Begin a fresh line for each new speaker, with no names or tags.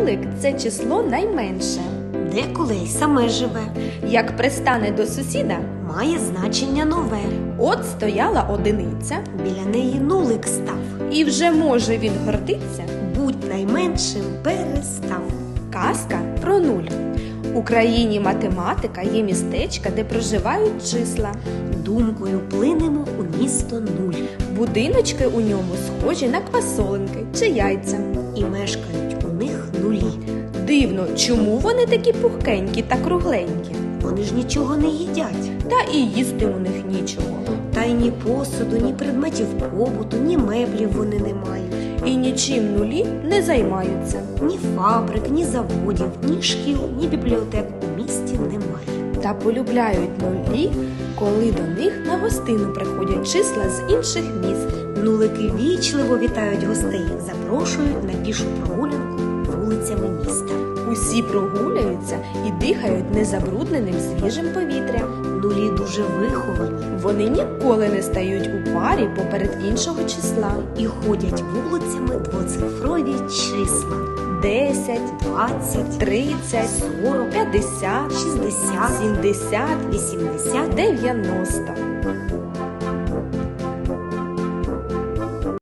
нулик це число найменше.
Деколи й саме живе,
Як пристане до сусіда,
має значення нове.
от стояла одиниця,
Біля неї нулик став.
і вже може він гордитися.
Будь найменшим перестав.
Казка про нуль. У країні математика є містечка, де проживають числа.
Думкою плинемо у місто нуль.
Будиночки у ньому схожі на квасолинки чи яйця.
І мешкають у.
Дивно, чому вони такі пухкенькі та кругленькі?
Вони ж нічого не їдять.
Та і їсти у них нічого.
Та й ні посуду, ні предметів побуту, ні меблів вони не мають.
І нічим нулі не займаються.
Ні фабрик, ні заводів, ні шкіл, ні бібліотек у місті немає.
Та полюбляють нулі, коли до них на гостину приходять числа з інших міст.
Нулики вічливо вітають гостей, запрошують на пішу прогулянку вулицями міста.
Усі прогуляються і дихають незабрудненим свіжим повітрям.
Нулі дуже виховані
Вони ніколи не стають у парі поперед іншого числа.
і ходять вулицями двоцифрові числа
10,
20,
30,
40,
50,
60,
70,
80,
90.